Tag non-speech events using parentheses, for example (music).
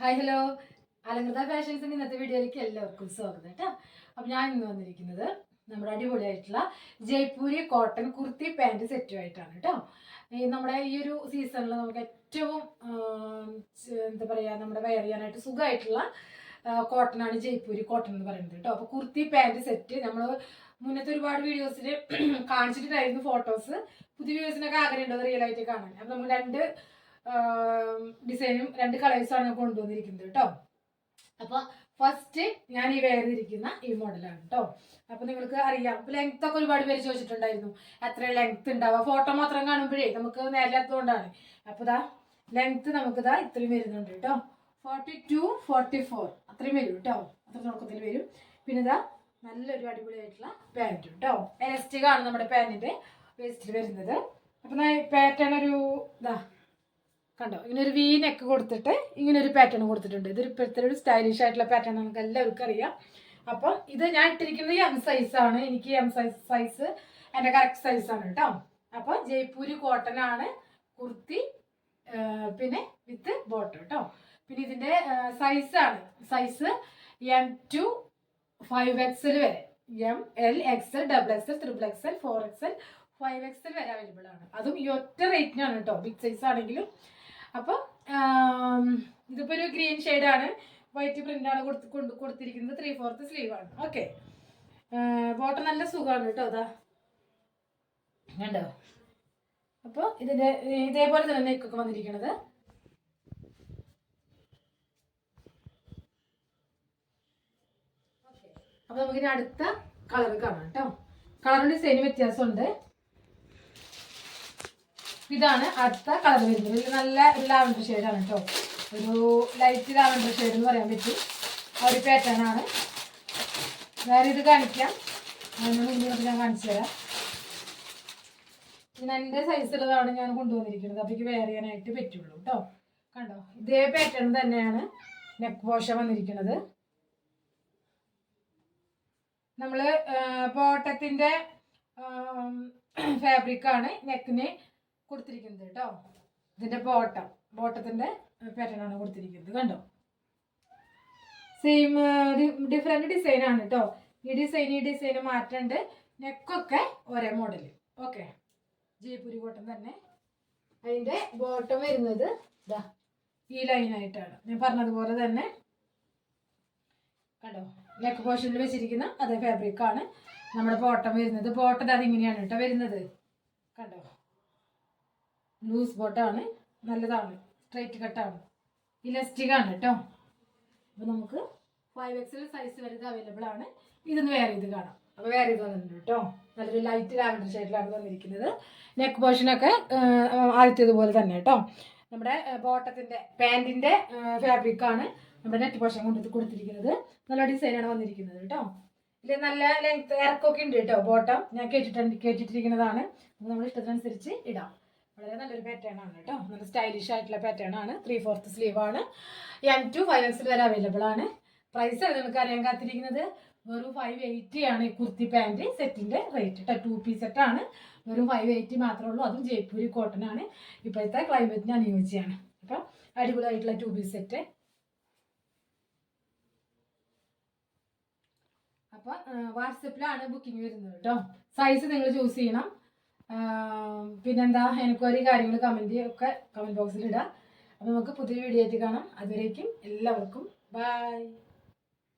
Hi hello. അലങ്കൃത ഫാഷൻസിന്റെ ഇന്നത്തെ വീഡിയോയിലേക്ക് എല്ലാവർക്കും സ്വാഗതം കേട്ടോ. അപ്പം ഞാൻ ഇന്ന് വന്നിരിക്കുന്നത് നമ്മുടെ അടിപൊളിയായിട്ടുള്ള ജയ്പൂരി കോട്ടൺ കുർത്തി പാന്റ് സെറ്റുമായിട്ടാണ് കേട്ടോ. ഈ നമ്മുടെ ഈ ഒരു സീസണിൽ നമുക്ക് ഏറ്റവും എന്താ പറയുക നമ്മുടെ വെയർ ചെയ്യാനായിട്ട് സുഖമായിട്ടുള്ള കോട്ടനാണ് ജയ്പൂരി കോട്ടൺ എന്ന് പറയുന്നത് കേട്ടോ. അപ്പോൾ കുർത്തി പാന്റ് സെറ്റ് നമ്മൾ മുന്നത്തെ ഒരുപാട് വീഡിയോസിൽ (clears throat) കാണിച്ചിട്ടുണ്ടായിരുന്നു ഫോട്ടോസ് പുതിയ വീഡിയോസിനൊക്കെ ആഗ്രഹമുണ്ടോ റിയൽ ആയിട്ട് കാണാൻ? അപ്പം നമ്മൾ രണ്ട് ഡിസൈനും രണ്ട് കളേഴ്സാണ് ഞാൻ കൊണ്ടുവന്നിരിക്കുന്നത് കേട്ടോ അപ്പോൾ ഫസ്റ്റ് ഞാൻ ഈ വേർതിരിക്കുന്ന ഈ മോഡലാണ് കേട്ടോ അപ്പോൾ നിങ്ങൾക്ക് അറിയാം ലെങ്ത് ഒക്കെ ഒരുപാട് പേര് ചോദിച്ചിട്ടുണ്ടായിരുന്നു എത്ര ലെങ്ത് ഉണ്ടാവുക ഫോട്ടോ മാത്രം കാണുമ്പോഴേ നമുക്ക് നേരില്ലാത്തതുകൊണ്ടാണ് അപ്പോൾ ഇതാ ലെങ്ത് നമുക്ക് ഇതാ ഇത്രയും വരുന്നുണ്ട് കേട്ടോ ഫോർട്ടി ടു ഫോർട്ടി ഫോർ അത്രയും വരും കേട്ടോ അത്ര തുടക്കത്തിൽ വരും. പിന്നെ ഇതാ നല്ലൊരു അടിപൊളിയായിട്ടുള്ള പാന്റ് കേട്ടോ എലാസ്റ്റിക് ആണ് നമ്മുടെ പാന്റിന്റെ വേസ്റ്റിൽ വരുന്നത്. അപ്പം പാറ്റേൺ ഒരു ഇതാ കണ്ടോ? ഇങ്ങനെ ഒരു വി നെക്ക് കൊടുത്തിട്ട് ഇങ്ങനെ ഒരു പാറ്റേൺ കൊടുത്തിട്ടുണ്ട്. ഇതൊരു ഇപ്പോഴത്തെ ഒരു സ്റ്റൈലിഷ് ആയിട്ടുള്ള പാറ്റേൺ നമുക്ക് എല്ലാവർക്കും അറിയാം. അപ്പം ഇത് ഞാൻ ഇട്ടിരിക്കുന്നത് എം സൈസ് ആണ്. എനിക്ക് എം സൈസ് സൈസ് എന്റെ കറക്റ്റ് സൈസ് ആണ് കേട്ടോ. അപ്പോൾ ജയ്പൂരി കോട്ടൺ ആണ്. കുർത്തി പിന്നെ വിത്ത് ബോട്ടം കേട്ടോ പിന്നെ ഇതിന്റെ സൈസ് ആണ്. Size M to five XL വരെ. M L XL double XL triple XL four XL five XL വരെ അവൈലബിൾ ആണ്. അതും ഈ ഒറ്റ റേറ്റിനാണ് കേട്ടോ. ബിഗ് സൈസ് ആണെങ്കിലും അപ്പം ഇതിപ്പോൾ ഒരു ഗ്രീൻ ഷെയ്ഡാണ് വൈറ്റ് പ്രിന്റാണ് കൊടുത്ത് കൊണ്ട് കൊടുത്തിരിക്കുന്നത്. ത്രീ ഫോർത്ത് സ്ലീവ് ആണ്. ഓക്കെ ബോട്ടം നല്ല സുഖമാണ് കേട്ടോ അതാ. കണ്ടോ? അപ്പോൾ ഇതിന്റെ ഇതേപോലെ തന്നെ നെക്കൊക്കെ വന്നിരിക്കുന്നത് അപ്പോൾ നമുക്കിനി അടുത്ത കളർ കാണാം കേട്ടോ. കളർ സെയിം വ്യത്യാസമുണ്ട്. ഇതാണ് അടുത്ത കളർ വരുന്നത്. ഇത് നല്ല ഒരു ലാവൻഡർ ഷെയ്ഡാണ് കേട്ടോ ഒരു ലൈറ്റ് ലാവൻഡർ ഷെയ്ഡ് എന്ന് പറയാൻ പറ്റും. ആ ഒരു പാറ്റേൺ ആണ്. വേറെ ഇത് കാണിക്കാം. അതിനോട് മുന്നോട്ട് ഞാൻ കാണിച്ചു തരാം. ഞാൻ എന്റെ സൈസുള്ളതാണ് ഞാൻ കൊണ്ടുവന്നിരിക്കുന്നത്. അപ്പോൾ എനിക്ക് വെയർ ചെയ്യാനായിട്ട് പറ്റുള്ളൂ കേട്ടോ കണ്ടോ? ഇതേ പാറ്റേൺ തന്നെയാണ് നെക്ക് പോഷൻ വന്നിരിക്കുന്നത്. നമ്മൾ ഫാബ്രിക് ഫാബ്രിക്കാണ് നെക്കിന് കൊടുത്തിരിക്കുന്നത് കേട്ടോ. ഇതിന്റെ ബോട്ടം ബോട്ടത്തിന്റെ പാറ്റേൺ ആണ് കൊടുത്തിരിക്കുന്നത്. കണ്ടോ? സെയിം ഡിഫറെന്റ് ഡിസൈനാണ് കേട്ടോ ഈ ഡിസൈൻ ഈ ഡിസൈന് മാറ്റുണ്ട്. നെക്കൊക്കെ ഒരേ മോഡൽ ഓക്കെ ജയ്പൂരി ബോട്ടം തന്നെ. അതിന്റെ ബോട്ടം വരുന്നത് ഇതാ ഈ ലൈനായിട്ടാണ് ഞാൻ പറഞ്ഞതുപോലെ തന്നെ. കണ്ടോ? നെക്ക് പോർഷനിൽ വെച്ചിരിക്കുന്ന അതേ ഫാബ്രിക്കാണ് നമ്മുടെ ബോട്ടം വരുന്നത്. ബോട്ടം അത് ഇങ്ങനെയാണ് കേട്ടോ വരുന്നത്. കണ്ടോ? ലൂസ് ബോട്ടാണ്. നല്ലതാണ്. സ്ട്രൈറ്റ് കട്ടാണ് ഇലാസ്റ്റിക് ആണ് കേട്ടോ. അപ്പോൾ നമുക്ക് ഫൈവ് എക്സൽ സൈസ് വരെ ഇത് അവൈലബിൾ ആണ്. ഇതൊന്ന് വേറെ ഇത് കാണാം. അപ്പോൾ വേറെ ഇത് വന്നിട്ടുണ്ട് കേട്ടോ. നല്ലൊരു ലൈറ്റ് ലാവൻഡർ ഷെയ്ഡിലാണ് വന്നിരിക്കുന്നത്. നെക്ക് പോർഷനൊക്കെ ആദ്യത്തേതുപോലെ തന്നെ കേട്ടോ. നമ്മുടെ ബോട്ടത്തിന്റെ പാന്റിന്റെ ഫാബ്രിക്കാണ് നമ്മുടെ നെറ്റ് പോർഷൻ കൊണ്ട് കൊടുത്തിരിക്കുന്നത്. നല്ല ഡിസൈനാണ് വന്നിരിക്കുന്നത് കേട്ടോ. ഇതിൽ നല്ല ലെങ്ത് ഇറക്കമൊക്കെ ഉണ്ട് കേട്ടോ ബോട്ടം. ഞാൻ കേട്ടിട്ടുണ്ട് കേട്ടിട്ടിരിക്കുന്നതാണ്. നമ്മൾ ഇഷ്ടത്തിനനുസരിച്ച് ഇടാം. വളരെ നല്ലൊരു പാറ്റേൺ ആണ് കേട്ടോ. നല്ല സ്റ്റൈലിഷ് ആയിട്ടുള്ള പാറ്റേൺ ആണ്. ത്രീ ഫോർത്ത് സ്ലീവ് ആണ്. എം ടു ഫൈവ് എക്സിൽ വരെ അവൈലബിൾ ആണ്. പ്രൈസ് ആണ് നിങ്ങൾക്ക് അറിയാൻ കാത്തിരിക്കുന്നത്? വെറും ഫൈവ് എയ്റ്റി ആണ് ഈ കുർത്തി പാന്റ് സെറ്റിന്റെ റേറ്റ് കേട്ടോ ടു പീസ് ആണ്. വെറും ഫൈവ് എയ്റ്റി മാത്രമേ ഉള്ളൂ. അതും ജയ്പൂരി കോട്ടൺ ആണ്. ഇപ്പോഴത്തെ ക്ലൈമറ്റിന് അനുയോജ്യമാണ്. അപ്പം അടിപൊളിയായിട്ടുള്ള ടു പീസ് സെറ്റ് അപ്പോൾ വാട്സപ്പിലാണ് ബുക്കിംഗ് വരുന്നത് കേട്ടോ. സൈസ് നിങ്ങൾ ചൂസ് ചെയ്യണം. പിന്നെന്താ എനിക്കൊരു കാര്യങ്ങൾ കമന്റ് ഒക്കെ കമന്റ് ബോക്സിൽ ഇടാം. അപ്പോൾ നമുക്ക് പുതിയ വീഡിയോ ആയിട്ട് കാണാം. അതുവരേക്കും എല്ലാവർക്കും ബൈ